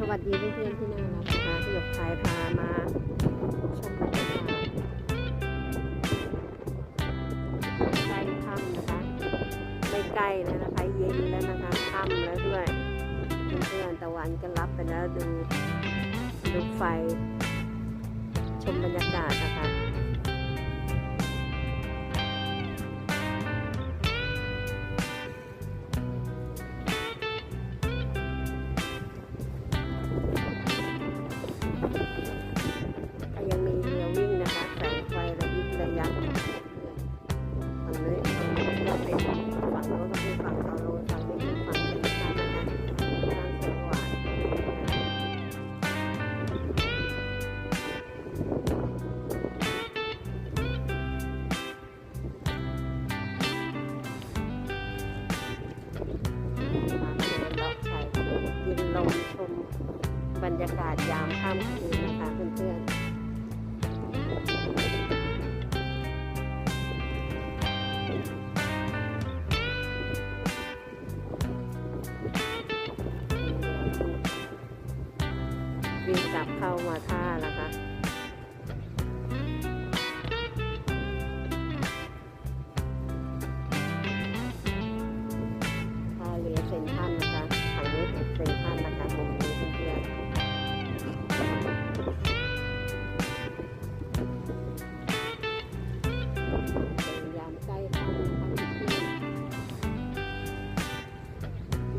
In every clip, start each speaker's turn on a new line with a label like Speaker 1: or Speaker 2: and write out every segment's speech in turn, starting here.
Speaker 1: สวัสดีเพื่อนๆที่น่ารักนะคะที่หยกพายพามาชมบรรยากาศใกล้ค่ำนะคะ ไม่ใกล้แล้วนะคะเย็นแล้วนะคะค่ำแล้วด้วยเพื่อนๆตะวันก็รับไปแล้วดูดูไฟชมบรรยากาศ ฝั่งตอนโน้นฝั่งเป็นฝั่งเป็นทางนะคะทางสว่างทาเดินเลาะชายกินลมชมบรรยากาศยามค่ำคืนนะคะ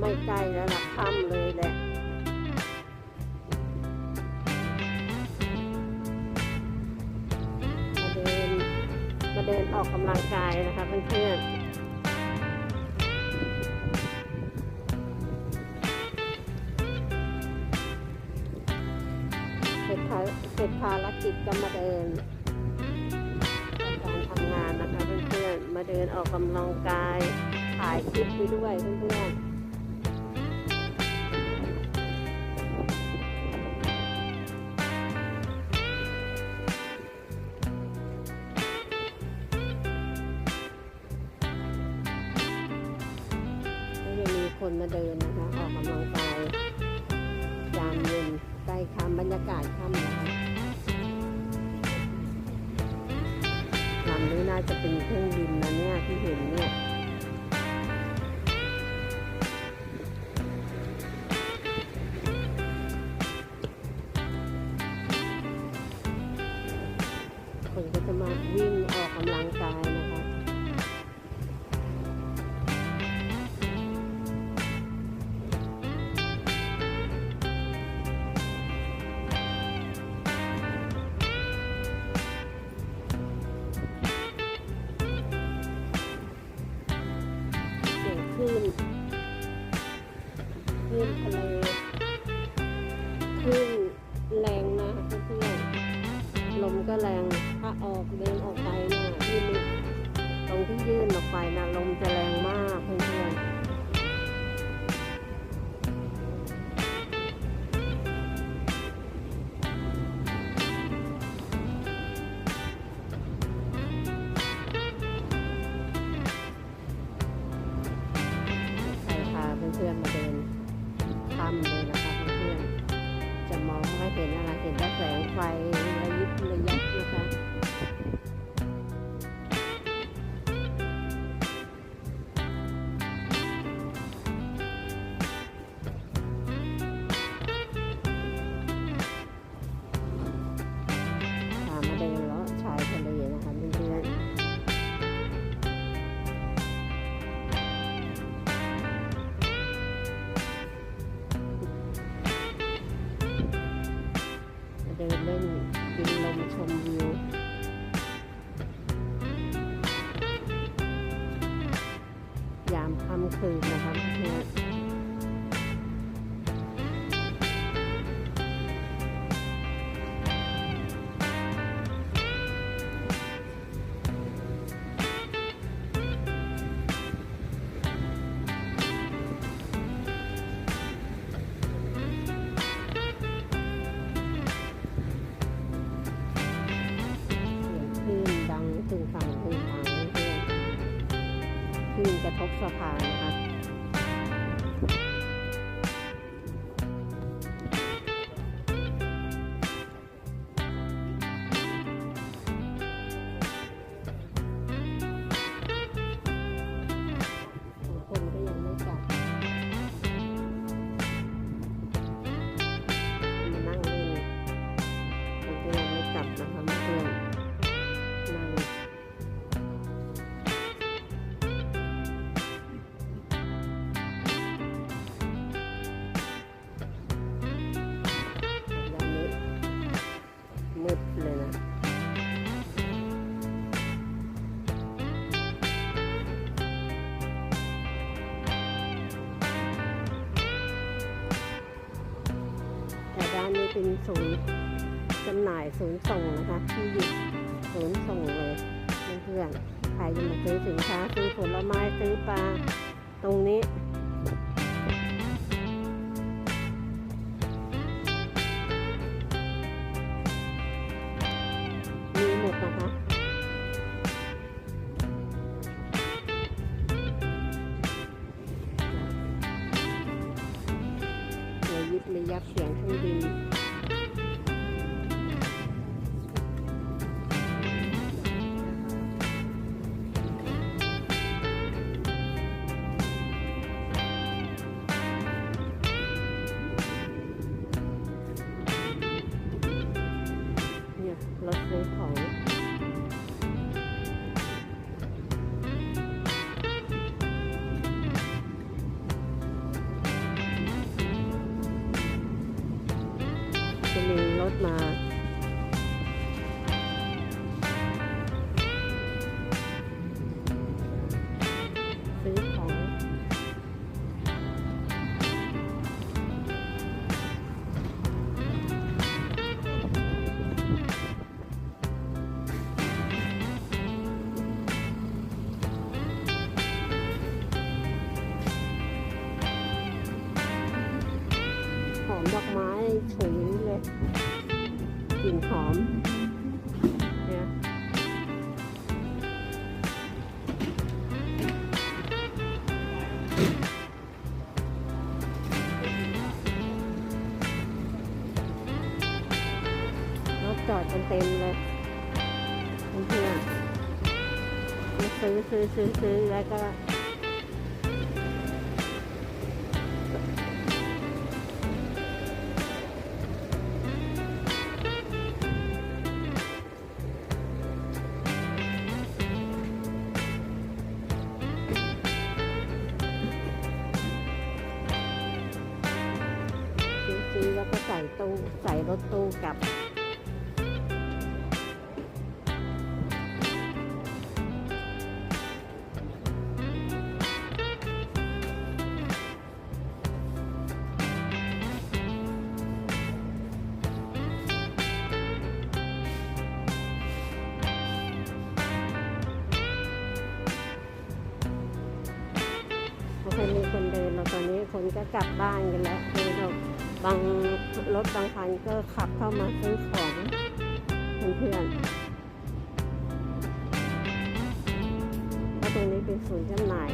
Speaker 1: ไม่ใกล้แล้วล่ะค่ำเลยแหละมาเดินมาเดินออกกำลังกายนะคะเพื่อนๆเสร็จภาเสร็จภารกิจก็มาเดิน การทำงานนะคะเพื่อนๆ มาเดินออกกำลังกายถ่ายคลิปไปด้วยเพื่อนๆ คนมาเดินนะคะออกกำลังกายยามเย็นใกล้ค่ำบรรยากาศค่ำนะคะลำนี้น่าจะเป็นเครื่องบินนะเนี่ยที่เห็นเนี่ย คลื่นกระทบสะพานนะคะ เป็นศูนย์จำหน่ายศูนย์ส่งนะคะที่อยู่ศูนย์ส่งเลยเพื่อนๆใครจะมาซื้อสินค้าซื้อผลไม้ซื้อปลาตรงนี้มีหมดนะคะระยิบระยับเสียงเครื่องบิน อมดอกไม้ฉุยเลยกลิ่นหอมเนี่ยรถจอดกันเต็มเลยเพื่อนซื้อซื้อซื้อซื้อแล้วก็ รถตู้กลับไม่ค่อยมีคนเดินแล้วตอนนี้คนก็กลับบ้านกันแล้วคือเรา บางรถบางคันก็ขับเข้ามาซื้อของเพื่อนๆเพราะตรงนี้เป็นศูนย์จำหน่าย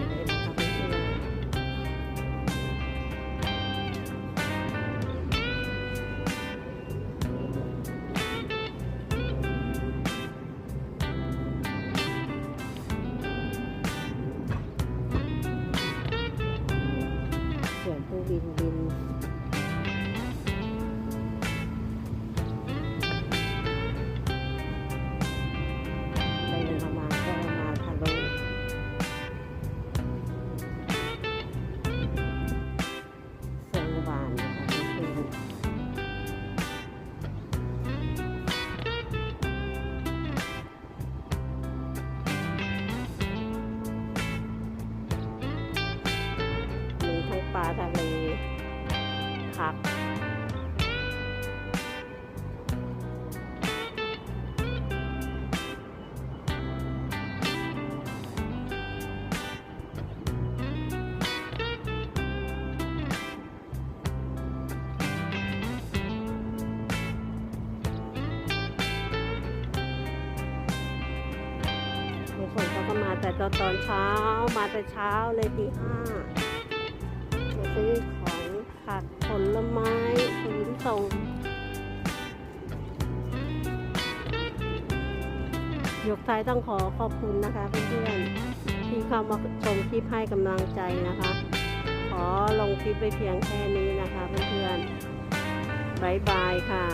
Speaker 1: ปลาทะเลผักบางคนเขาก็มาแต่ตอนตอนเช้ามาแต่เช้าเลยตีห้า ซื้อของผักผลไม้ขนส่งยกท้ายต้องขอขอบคุณนะคะเพื่อนๆที่เข้ามาชมคลิปให้กำลังใจนะคะ ขอลงคลิปไปเพียงแค่นี้นะคะเพื่อนๆบายบายค่ะ